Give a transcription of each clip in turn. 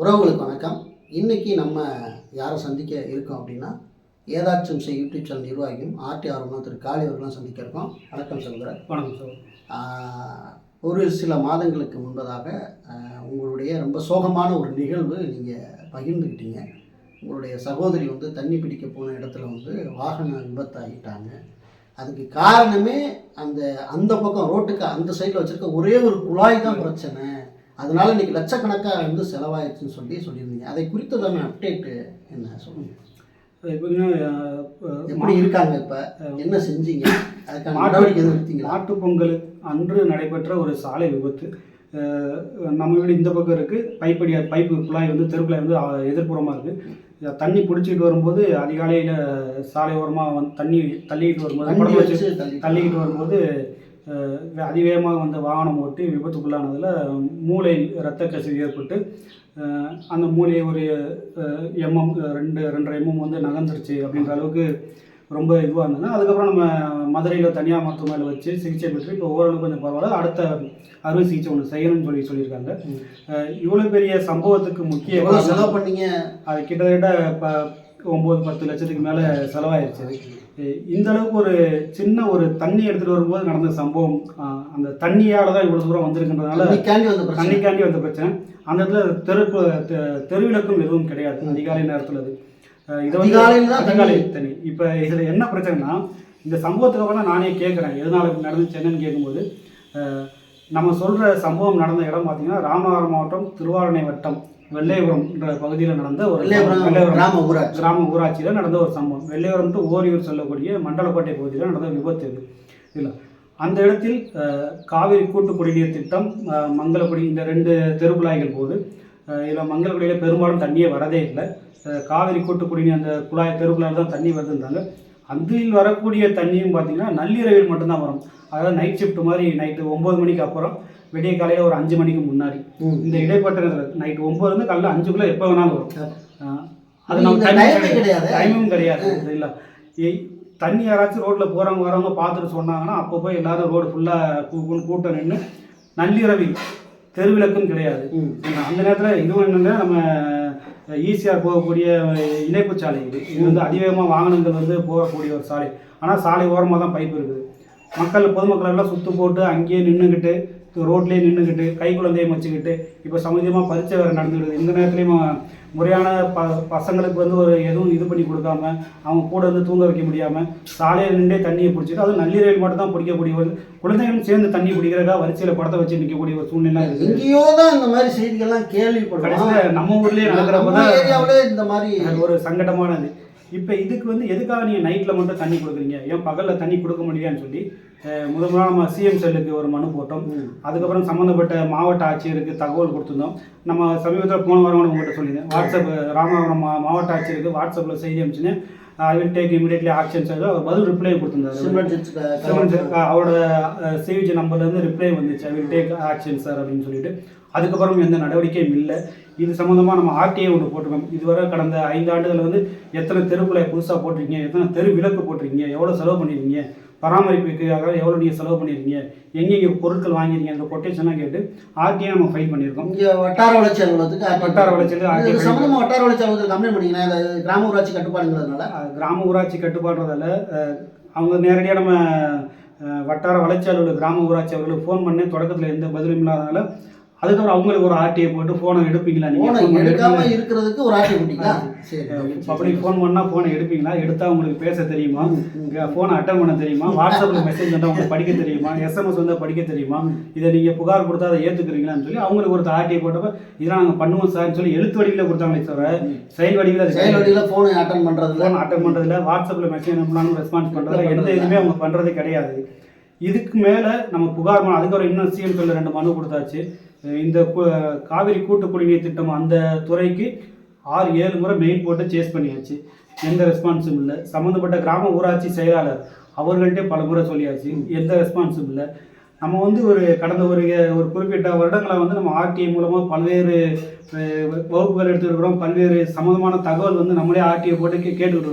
உறவுகளுக்கு வணக்கம். இன்னைக்கு நம்ம யாரை சந்திக்க இருக்கோம் அப்படின்னா ஏதாச்சும் செய் யூடியூப் சேனல் நிர்வாகியும் ஆர்டி ஆர்வம் திரு காளி அவர்களும் சந்திக்க இருக்கோம். வணக்கம் சகோதரர். வணக்கம் சார் ஒரு சில மாதங்களுக்கு முன்பதாக உங்களுடைய ரொம்ப சோகமான ஒரு நிகழ்வு நீங்கள் பகிர்ந்துக்கிட்டீங்க. உங்களுடைய சகோதரி வந்து தண்ணி பிடிக்க போன இடத்துல வந்து வாகன விபத்தாகிட்டாங்க. அதுக்கு காரணமே அந்த அந்த பக்கம் ரோட்டுக்கு அந்த சைடில் வச்சுருக்க ஒரே ஒரு குழாய் தான் பிரச்சனை. அதனால இன்னைக்கு லட்சக்கணக்காக வந்து செலவாயிடுச்சுன்னு சொல்லி சொல்லியிருந்தீங்க. அதை குறித்ததான அப்டேட்டு என்ன சொல்லுங்க? இப்போ பார்த்தீங்கன்னா எப்படி இருக்காங்க இப்போ? என்ன செஞ்சீங்க? அதுக்கான நடவடிக்கை எதுவும் எடுத்தீங்களா? மாட்டு பொங்கல் அன்று நடைபெற்ற ஒரு சாலை விபத்து. அஹ், நம்ம வீடு இந்த பக்கம் இருக்குது பைப்படி பைப்பு குழாய் வந்து தெருக்குழாய் வந்து எதிர்ப்புறமாக இருக்குது தண்ணி பிடிச்சிட்டு வரும்போது அதிகாலையில் சாலை ஓரமாக வந்து தண்ணி தள்ளிக்கிட்டு வரும்போது தள்ளிக்கிட்டு வரும்போது அதிவேகமாக வந்த வாகனம் ஓட்டி விபத்துக்குள்ளானதில் மூளை இரத்த கசிவு ஏற்பட்டு அந்த மூளையை ஒரு எம்எம் ரெண்டு ரெண்டரை எம்எம் வந்து நகர்ந்துருச்சு அப்படின்ற அளவுக்கு ரொம்ப இதுவாக இருந்தது. அதுக்கப்புறம் நம்ம மதுரையில் தனியார் மருத்துவமனையில் வச்சு சிகிச்சை பெற்று இப்போ ஓரளவுக்கு கொஞ்சம் பரவாயில்ல. அடுத்த அறுவை சிகிச்சை ஒன்று செய்யணும்னு சொல்லி சொல்லியிருக்காங்க. இவ்வளோ பெரிய சம்பவத்துக்கு முக்கிய செலவு பண்ணீங்க? அது கிட்டத்தட்ட ப ஒம்பது பத்து லட்சத்துக்கு மேலே செலவாயிருச்சு. இந்த அளவுக்கு ஒரு சின்ன ஒரு தண்ணி எடுத்துட்டு வரும்போது நடந்த சம்பவம் அந்த தண்ணியால தான் இவ்வளவு தூரம் வந்திருக்கின்றதுனால தண்ணிக்காண்டி வந்த பிரச்சனை. தண்ணிக்காண்டி வந்த பிரச்சனை. அந்த இடத்துல தெரு தெ- தெருவிளக்கும் எதுவும் கிடையாது. அதிகாலை நேரத்தில் அது. இது வந்து அதிகாலை தண்ணி. இப்போ இதுல என்ன பிரச்சனைனா இந்த சம்பவத்துக்கு அப்புறம் நானே கேட்குறேன் எதனால நடந்துச்சு என்னன்னு கேட்கும்போது நம்ம சொல்ற சம்பவம் நடந்த இடம் பார்த்தீங்கன்னா ராமநாதபுரம் மாவட்டம் திருவாரணை வட்டம் வெள்ளையபுரம்ன்ற பகுதியில் நடந்த ஒரு வெள்ளையபுரம் வெள்ளையபுரம் கிராம ஊராட்சி. கிராம ஊராட்சியில் நடந்த ஒரு சம்பவம். வெள்ளையபுரம் டு ஓரியூர் சொல்லக்கூடிய மண்டலக்கோட்டை பகுதியில் நடந்த விபத்து இது. இதில் அந்த இடத்தில் காவிரி கூட்டு குடிநீர் திட்டம் மங்களக்குடி இந்த ரெண்டு தெருக்குழாய்கள் போகுது. இதில் மங்களக்குடியில் பெரும்பாலும் தண்ணியே வரதே இல்லை. காவிரி கூட்டு குடிநீர் அந்த குழாய் தெருக்குழாயில் தான் தண்ணி வருதுன்றாங்க. அதில் வரக்கூடிய தண்ணியும் பார்த்தீங்கன்னா நள்ளிரவில் மட்டும்தான் வரும். அதாவது நைட் ஷிஃப்ட் மாதிரி நைட்டு ஒம்பது மணிக்கு அப்புறம் விடிய காலையில் ஒரு அஞ்சு மணிக்கு முன்னாடி. இந்த இடைப்பட்ட நைட்டு ஒம்பதுலேருந்து காலையில் அஞ்சுக்குள்ளே எப்போ வேணாலும் வரும். அது நம்ம கிடையாது. டைமும் கிடையாது. இல்லை தண்ணி யாராச்சும் ரோட்டில் போகிறவங்க வரவங்க பார்த்துட்டு சொன்னாங்கன்னா அப்போ போய் எல்லாரும் ரோடு ஃபுல்லாக கூட்டம் நின்று நள்ளிரவில் தெருவிளக்கும் கிடையாது. அந்த நேரத்தில் இதுவும் என்னென்னா நம்ம ஈஸியாக போகக்கூடிய இணைப்பு சாலை இது. இது வந்து அதிவேகமாக வாகனங்கள் வந்து போகக்கூடிய ஒரு சாலை. ஆனால் சாலை ஓரமாக தான் பைப் இருக்குது. மக்கள் பொதுமக்கள் எல்லாம் சுத்து போட்டு அங்கேயே நின்றுக்கிட்டு ரோட்லேயே நின்றுக்கிட்டு கை குழந்தையும் வச்சுக்கிட்டு இப்போ சமீபமாக பரீட்சை வேறு நடந்துக்கிடுது இந்த நேரத்துலையும் முறையான ப பசங்களுக்கு வந்து ஒரு எதுவும் இது பண்ணி கொடுக்காம அவங்க கூட வந்து தூங்க வைக்க முடியாமல் சாலையில் நின்றே தண்ணியை பிடிச்சிட்டு அதுவும் நள்ளிரவில் மட்டும் தான் பிடிக்கக்கூடிய ஒரு குழந்தைகளும் சேர்ந்து தண்ணி பிடிக்கிறக்கா வரிசையில் படத்தை வச்சு நிற்கக்கூடிய ஒரு சூழ்நிலை இருக்குது எங்கேயோ தான் இந்த மாதிரி செய்திகள்லாம் கேள்விப்படுறோம் நம்ம ஊர்லேயே நடக்கிறப்ப தான் இந்த மாதிரி ஒரு சங்கடமானது இப்போ இதுக்கு வந்து எதுக்காக நீங்கள் நைட்டில் மட்டும் தண்ணி கொடுக்குறீங்க? ஏன் பகலில் தண்ணி கொடுக்க முடியலையான்னு சொல்லி முதல் முதல்ல நம்ம சிஎம் செல்லுக்கு ஒரு மனு போட்டோம். அதுக்கப்புறம் சம்மந்தப்பட்ட மாவட்ட ஆட்சியருக்கு தகவல் கொடுத்துருந்தோம். நம்ம சமீபத்தில் போன வாரம் கூட உங்கள்கிட்ட சொல்லியிருந்தேன். வாட்ஸ்அப் ராமநாதபுரம் மாவட்ட ஆட்சியருக்கு வாட்ஸ்அப்பில் செய்தி அனுப்பிச்சுன்னு I will take immediately action சொல்லி அவர் பதில் ரிப்ளை கொடுத்துருந்தாரு. சார், அவரோட சிவிஜி நம்பர்லேருந்து ரிப்ளை வந்துச்சு. I will take action sir அப்படின்னு சொல்லிட்டு. அதுக்கப்புறம் எந்த நடவடிக்கையும் இல்லை. இது சம்மந்தமாக நம்ம ஆர்டிஐ ஒன்று போட்டிருக்கோம். இதுவரை கடந்த ஐந்து ஆண்டுகள் வந்து எத்தனை தெருக்குழாய் புதுசாக போட்டிருக்கீங்க? எத்தனை தெரு விளக்கு போட்டிருக்கீங்க? எவ்வளோ செலவு பண்ணியிருக்கீங்க பராமரிப்புக்காக எவ்வளோ நீங்கள் செலவு பண்ணியிருக்கீங்க எங்கெங்கே பொருட்கள் வாங்கியிருக்கீங்க? அந்த கொட்டேஷன்லாம் கேட்டு ஆர்டிஐ நம்ம ஃபைல் பண்ணியிருக்கோம் இங்க வட்டார வளர்ச்சி அலுவலகத்துக்கு வட்டார வளர்ச்சி இது சம்பந்தமா வட்டார வளர்ச்சி அலுவலகத்துக்கு கம்ப்ளைண்ட் பண்ணீங்கன்னா இந்த கிராம ஊராட்சி கட்டுப்பாடுங்கிறதுனால? கிராம ஊராட்சி கட்டுப்பாடுறதால அவங்க நேரடியாக நம்ம வட்டார வளர்ச்சி அலுவலர் கிராம ஊராட்சி அவர்களுக்கு ஃபோன் பண்ணி தொடக்கத்தில் எந்த பதிலும் இல்லாதனால அதுக்கப்புறம் அவங்களுக்கு ஒரு ஆர்டிஐ போட்டு ஃபோனை எடுப்பீங்களா நீங்கள் எடுக்காம இருக்கிறதுக்கு ஒரு ஆட்சி போட்டீங்களா? பப்ளிக் ஃபோன் பண்ணால் ஃபோனை எடுப்பீங்களா? எடுத்தால் உங்களுக்கு பேச தெரியுமா? ஃபோனை அட்டன் பண்ண தெரியுமா? வாட்ஸ்அப்பில் மெசேஜ் வந்தால் உங்களுக்கு படிக்க தெரியுமா? எஸ்எம்எஸ் வந்தால் படிக்க தெரியுமா? இதை நீங்கள் புகார் கொடுத்தா அதை ஏற்றுக்கிறீங்களான்னு சொல்லி அவங்களுக்கு ஒரு ஆர்டிஐ போட்டப்ப இதெல்லாம் நாங்கள் பண்ணுவோம் சார்னு சொல்லி எழுத்து வடிவில் கொடுத்தாங்களே தவிர செயல் வடிவில் செயல் வழியில போனை அட்டன் பண்றதுல ஃபோன் அட்டன் பண்ணுறதில்ல வாட்ஸ்அப்பில் மெசேஜ் அனுப்பினாலும் ரெஸ்பான்ஸ் பண்ணுறதில்ல எந்த இதுவுமே அவங்க பண்ணுறது கிடையாது. இதுக்கு மேலே நம்ம புகார் மனு அதுக்கப்புறம் இன்னும் சிஎம் சொல்ல ரெண்டு மனு கொடுத்தாச்சு. இந்த காவிரி கூட்டு குடிநீர் திட்டம் அந்த துறைக்கு ஆறு ஏழு முறை மெயில் போட்டு சேஸ் பண்ணியாச்சு. எந்த ரெஸ்பான்ஸும் இல்லை. சம்மந்தப்பட்ட கிராம ஊராட்சி செயலாளர் அவர்கள்ட்டே பல முறை சொல்லியாச்சு. எந்த ரெஸ்பான்ஸும் இல்லை. நம்ம வந்து ஒரு கடந்த ஒரு ஒரு குறிப்பிட்ட வருடங்களை வந்து நம்ம ஆர்டிஐ மூலமாக பல்வேறு வகுப்புகள் எடுத்துருக்கிறோம் பல்வேறு சம்மந்தமான தகவல் வந்து நம்மளே ஆர்டிஐ போட்டு கே கேட்டுக்கிட்டு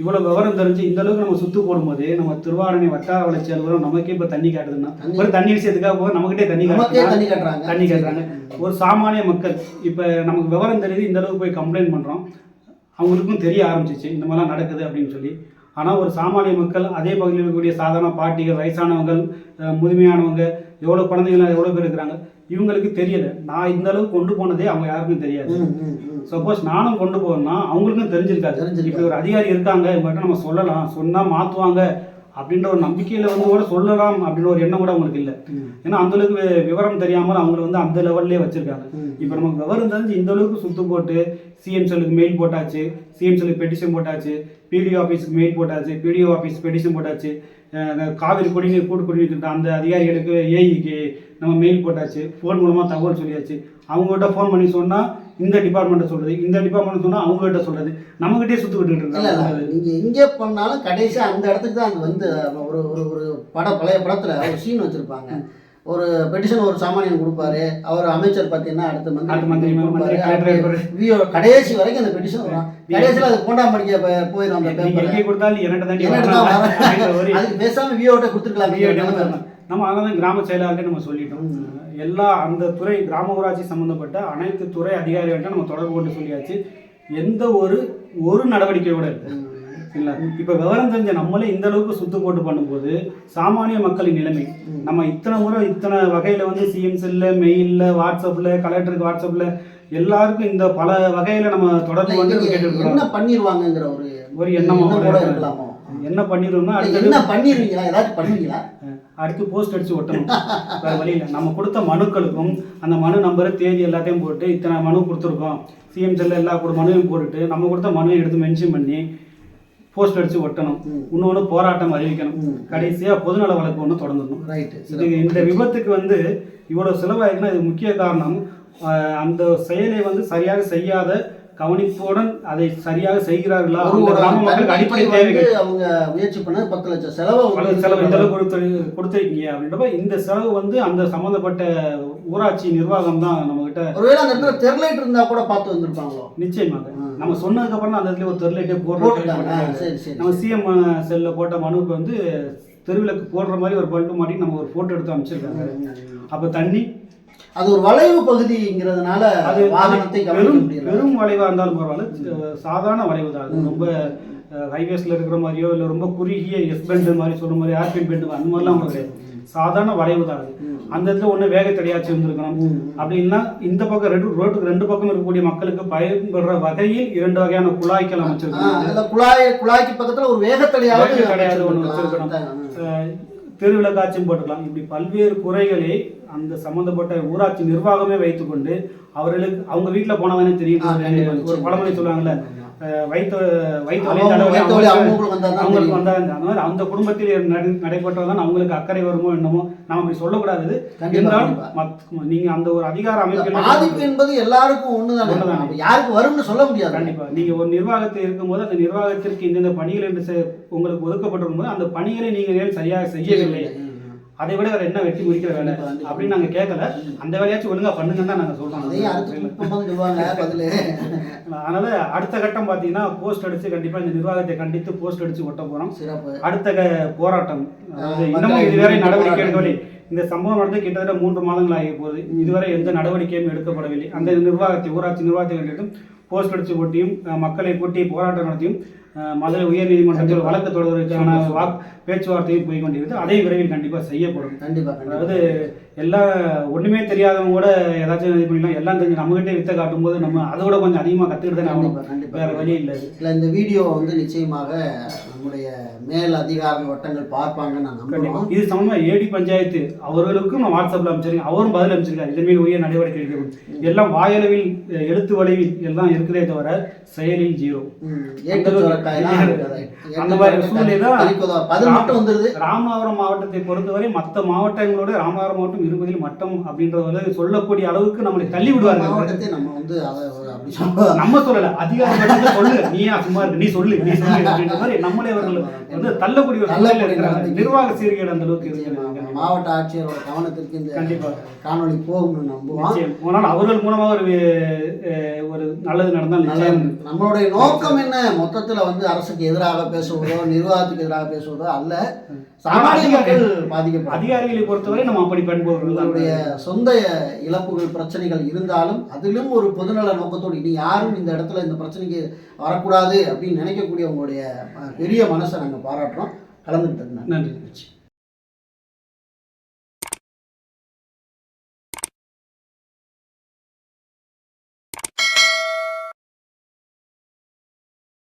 இவ்வளோ விவரம் தெரிஞ்சு இந்த அளவுக்கு நம்ம சுத்து போடும்போது நம்ம திருவாரணை வட்டார வளர்ச்சி அலுவலகம் நமக்கே இப்போ தண்ணி காட்டுதுன்னா தண்ணி- ஒரு தண்ணி விஷயத்துக்காக போக நமக்கிட்டே தண்ணி கட்டுறாங்க. தண்ணி கேட்குறாங்க ஒரு சாமானிய மக்கள் இப்போ நமக்கு விவரம் தெரியுது இந்த அளவுக்கு போய் கம்ப்ளைண்ட் பண்ணுறோம் அவங்களுக்கும் தெரிய ஆரம்பிச்சிச்சு இந்த மாதிரிலாம் நடக்குது அப்படின்னு சொல்லி. ஆனால் ஒரு சாமானிய மக்கள் அதே பகுதியில் இருக்கக்கூடிய சாதாரண பாட்டிகள் வயசானவங்க அஹ் முதுமையானவங்க எவ்வளோ குழந்தைகள் எவ்வளோ பேர் இருக்கிறாங்க இவங்களுக்கு தெரியல. நான் இந்த அளவுக்கு கொண்டு போனதே அவங்க யாருக்கும் தெரியாது. சப்போஸ் நானும் கொண்டு போகணும்னா அவங்களுக்கும் தெரிஞ்சிருக்காது. தெரிஞ்சிருக்காது. இப்படி ஒரு அதிகாரி இருக்காங்க இவங்ககிட்ட நம்ம சொல்லலாம். சொன்னால் மாற்றுவாங்க அப்படின்ற ஒரு நம்பிக்கையில் வந்து கூட சொல்லலாம் அப்படின்ற ஒரு எண்ணம் கூட அவங்களுக்கு இல்லை. ஏன்னா அந்த அளவுக்கு விவரம் தெரியாமல் அவங்கள வந்து அந்த லெவல்லே வச்சிருக்காங்க. இப்போ நமக்கு விவரம் தெரிஞ்சு இந்த அளவுக்கு சுத்து போட்டு சிஎம் செல்லுக்கு மெயில் போட்டாச்சு சிஎம் செல்லுக்கு பெட்டிஷன் போட்டாச்சு பிடிஓ ஆஃபீஸுக்கு மெயில் போட்டாச்சு பிடிஓ ஆஃபீஸ் பெட்டிஷன் போட்டாச்சு காவிரி குடிநீர் கூட்டு குடிநீர் திட்டம் அந்த அதிகாரிகளுக்கு ஏஇக்கு நம்ம மெயில் போட்டாச்சு ஃபோன் மூலமாக தகவல் சொல்லியாச்சு. அவங்ககிட்ட ஃபோன் பண்ணி சொன்னால் இந்த டிபார்ட்மெண்ட்டை சொல்கிறது இந்த டிபார்ட்மெண்ட் சொன்னால் அவங்ககிட்ட சொல்கிறது நம்மகிட்டே சுற்றுக்கிட்டு இருக்காங்க. நீங்க எங்கே பண்ணாலும் கடைசியா அந்த இடத்துக்கு தான் அங்க வந்து ஒரு ஒரு ஒரு பட பழைய படத்துல ஒரு சீன் வச்சிருப்பாங்க. ஒரு பெட்டிஷன் ஒரு சாமானியன் கொடுப்பாரு. அவர் அமைச்சர் பார்த்தீங்கன்னா அடுத்த மந்திரி. விஓ கடைசி வரைக்கும் அந்த பெட்டிஷன் வரும். கடைசியில் அது கொண்டாம் படிக்க போயிடும் அந்த நீங்கள் பேப்பர் கொடுத்தாலும் அதுக்கு பேசாம விஓட்ட கொடுத்துருக்கலாம். நம்ம நம்ம அதனால கிராம செயலாளர்கிட்ட நம்ம சொல்லிட்டோம். எல்லா அந்த துறை கிராம ஊராட்சி சம்பந்தப்பட்ட அனைத்து துறை அதிகாரிகள்கிட்ட நம்ம தொடர்பு கொண்டு சொல்லியாச்சு. எந்த ஒரு ஒரு நடவடிக்கை கூட இல்லை. இல்லை இப்போ விவரம் தெரிஞ்ச நம்மளே இந்த அளவுக்கு சுத்து போட்டு பண்ணும்போது சாமானிய மக்களின் நிலைமை. நம்ம இத்தனை முறை இத்தனை வகையில் வந்து சிஎம் செல்ல மெயிலில் வாட்ஸ்அப்பில் கலெக்டருக்கு வாட்ஸ்அப்பில் எல்லாருக்கும் இந்த பல வகையில் நம்ம தொடர்பு வந்து கேட்டுருக்கிறோம் என்ன பண்ணிடுவாங்கங்கிற ஒரு ஒரு எண்ணமா கூட இருக்கலாமோ? என்ன அடுத்தது என்ன பண்ணிடுவீங்களா ஏதாச்சும் பண்ணுவீங்களா? அடுத்து போஸ்ட் அடிச்சு ஒட்டணும். வேற வழி இல்லை. நம்ம கொடுத்த மனுக்களுக்கும் அந்த மனு நம்பர் தேதி எல்லாத்தையும் போட்டு இத்தனை மனு கொடுத்துருக்கோம். சிஎம் செல்ல எல்லா கூட மனுவையும் போட்டுட்டு நம்ம கொடுத்த மனுவை எடுத்து மென்ஷன் பண்ணி போஸ்ட் அடிச்சு ஒட்டணும். இன்னொன்று போராட்டம் அறிவிக்கணும். கடைசியாக பொதுநல வழக்கு ஒன்று தொடங்கணும் ரைட்டு இது இந்த விபத்துக்கு வந்து இவ்வளோ செலவாயிருக்குன்னா இது முக்கிய காரணம். அந்த செயலை வந்து சரியாக செய்யாத கவனிப்புடன் அதை சரியாக செய்கிறார்களா? அடிப்படை தேவைகள். அவங்க முயற்சி பண்ண பத்து லட்சம் செலவு செலவு இந்த அளவுக்கு கொடுத்து கொடுத்துருக்கீங்க அப்படின்றப்ப இந்த செலவு வந்து அந்த சம்மந்தப்பட்ட ஊராட்சி நிர்வாகம் தான் நம்ம கிட்ட ஒருவேளை அந்த இடத்துல தெர்லைட் இருந்தா கூட பார்த்து வந்திருப்பாங்களோ? நிச்சயமாக. நம்ம சொன்னதுக்கு அப்புறம் அந்த இடத்துல ஒரு தெருலைட்டே போடுறோம் சரி சரி நம்ம சிஎம் செல்ல போட்ட மனுவுக்கு வந்து தெருவிளக்கு போடுற மாதிரி ஒரு பல்பு மாட்டி நம்ம ஒரு போட்டோ எடுத்து அமைச்சிருக்காங்க அப்போ தண்ணி அது ஒரு வளைவு பகுதிங்கிறதுனால அது வாகனத்தை முடியல. பெரும் வளைவாக இருந்தாலும் பரவாயில்ல. சாதாரண வளைவு தான். அது ரொம்ப ஹைவேஸில் இருக்கிற மாதிரியோ இல்லை ரொம்ப குறுகிய எஸ் பெண்ட் மாதிரி சொல்ற மாதிரி ஏர்பின் பெண்ட் அந்த மாதிரிலாம் உங்களுக்கு கிடையாது. சாதாரண வளைவு தான் அது. அந்த இடத்துல ஒன்று வேகத்தடையாச்சு இருந்திருக்கணும். ம். அப்படின்னா இந்த பக்கம் ரெண்டு ரோட்டுக்கு ரெண்டு பக்கம் இருக்கக்கூடிய மக்களுக்கு பயன்படுற வகையில் இரண்டு வகையான குழாய்கள் அதுல குழாய் குழாய்க்கு பக்கத்துல ஒரு வேகத்தடையாவது வேகத்தடையாவது ஒண்ணு அமைச்சிருக்கலாம். வச்சிருக்கணும். காட்சியும் போட்டுக்கலாம். இப்படி பல்வேறு குறைகளை அந்த சம்பந்தப்பட்ட ஊராட்சி நிர்வாகமே வைத்துக்கொண்டு அவர்களுக்கு அவங்க வீட்டில் போனவனே தெரியும். ஒரு. பழமொழி சொல்லுவாங்கல்ல வைத்த வைத்த அவங்களுக்கு- அவங்களுக்கு வந்தா தான் அவங்களுக்கு தெரியும். வந்தா அந்த மாதிரி அந்த குடும்பத்தில் நட நடைபெற்றதான் அவங்களுக்கு அக்கறை வருமோ என்னமோ நாம அப்படி சொல்லக்கூடாது. இருந்தாலும் நீங்க அந்த ஒரு அதிகார இந்த அமைப்பில் பாதிப்பு என்பது எல்லாருக்கும் ஒண்ணுதானே? யாருக்கு வரும்னு சொல்ல முடியாது. கண்டிப்பா. நீங்க ஒரு நிர்வாகத்தில் இருக்கும்போது அந்த நிர்வாகத்திற்கு இந்தந்த பணிகள் என்று உங்களுக்கு ஒதுக்கப்பட்டிருக்கும் போது அந்த பணிகளை நீங்க ஏன் சரியாக செய்யவில்லை. அதை விட வேற என்ன வெட்டி முடிக்கிற வேலை. அப்படின்னு நாங்க கேட்கல அந்த வேலையாச்சும் ஒழுங்கா பண்ணுங்கன்னு தான் நாங்க சொல்றோம். அதனால அடுத்த கட்டம் பாத்தீங்கன்னா போஸ்ட் அடிச்சு கண்டிப்பா இந்த நிர்வாகத்தை கண்டித்து போஸ்ட் அடிச்சு ஒட்ட போறோம். அடுத்த போராட்டம். இன்னமும் இதுவரை நடவடிக்கை. எடுக்கவில்லை இந்த சம்பவம் நடந்து கிட்டத்தட்ட மூன்று மாதங்கள் ஆகி போகுது. இதுவரை எந்த நடவடிக்கையும் எடுக்கப்படவில்லை. அந்த நிர்வாகத்தை ஊராட்சி நிர்வாகத்தை போஸ்ட் அடிச்சு ஒட்டியும் மக்களை கூட்டி போராட்டம் நடத்தியும் மதுரை உயர்நீதிமன்றத்தில் வழக்கு தொடர்வதற்கான வாக் பேச்சுவார்த்தையும் போய் கொண்டிருக்கு அதை விரைவில் கண்டிப்பா செய்யப்படும். கண்டிப்பா கண்டிப்பா. அதாவது எல்லாம் ஒண்ணுமே தெரியாதவங்க கூட ஏதாச்சும் இது பண்ணிக்கலாம். எல்லாம் தெரிஞ்சு நம்மகிட்டே வித்த காட்டும்போது நம்ம அதை விட கொஞ்சம் அதிகமா கத்துக்கிட்டு தானே கண்டிப்பா வேற வழி இல்லை. இல்ல இந்த வீடியோ வந்து நிச்சயமாக நம்முடைய மேல் அதிகார வட்டங்கள் பார்ப்பாங்கன்னு நான் நம்புறோம். இது சம்பந்தமா ஏடி பஞ்சாயத்து அவர்களுக்கும் நான் வாட்ஸ்அப்ல அமைச்சிருக்கேன் அவரும் பதில் அமைச்சிருக்காரு இதன் மீது உரிய நடவடிக்கை எடுக்கணும் எல்லாம் வாயளவில் எழுத்து வடிவில் எல்லாம் இருக்குதே தவிர செயலில் ஜீரோ. அந்த மாதிரி சூழ்நிலை தான் ராமநாதபுரம் மாவட்டத்தை பொறுத்தவரை மற்ற மாவட்டங்களோட ராமநாதபுரம் மாவட்டம் மாவட்டம் இருபதில் மட்டம் அப்படின்றத சொல்லக்கூடிய அளவுக்கு நம்மளை தள்ளி விடுவார்கள் மாவட்டத்தை நம்ம வந்து அதை நம்ம சொல்லல. வந்து சொல்லு. நீயா சும்மா இருக்கு நீ சொல்லு. நீ சொல்லு அப்படின்ற மாதிரி நம்மளே அவர்கள் வந்து தள்ளக்கூடிய. நிர்வாக சீர்கேடு அந்த அளவுக்கு இருக்கு மாவட்ட ஆட்சியரோட கவனத்திற்கு இந்த கண்டிப்பா. காணொளி போகும்னு நம்புவோம். ஆனால் அவர்கள் மூலமா ஒரு ஒரு நல்லது நடந்தால் நிச்சயம். நம்மளுடைய நோக்கம் என்ன? மொத்தத்துல வந்து அரசுக்கு எதிராக பேசுவதோ நிர்வாகத்துக்கு எதிராக பேசுவதோ அல்ல சாமானிய மக்கள் பாதிக்கப்படும். அதிகாரிகளை பொறுத்தவரை நம்ம அப்படி தான் உங்களுடைய சொந்த இழப்புகள் பிரச்சனைகள் இருந்தாலும் அதிலும் ஒரு பொதுநல நோக்கத்தோடு இனி யாரும் இந்த இடத்துல இந்த பிரச்சனைக்கு வரக்கூடாது அப்படின்னு நினைக்கக்கூடிய உங்களுடைய பெரிய மனசை நாங்கள் பாராட்டுறோம். கலந்துக்கிட்டது நன்றி.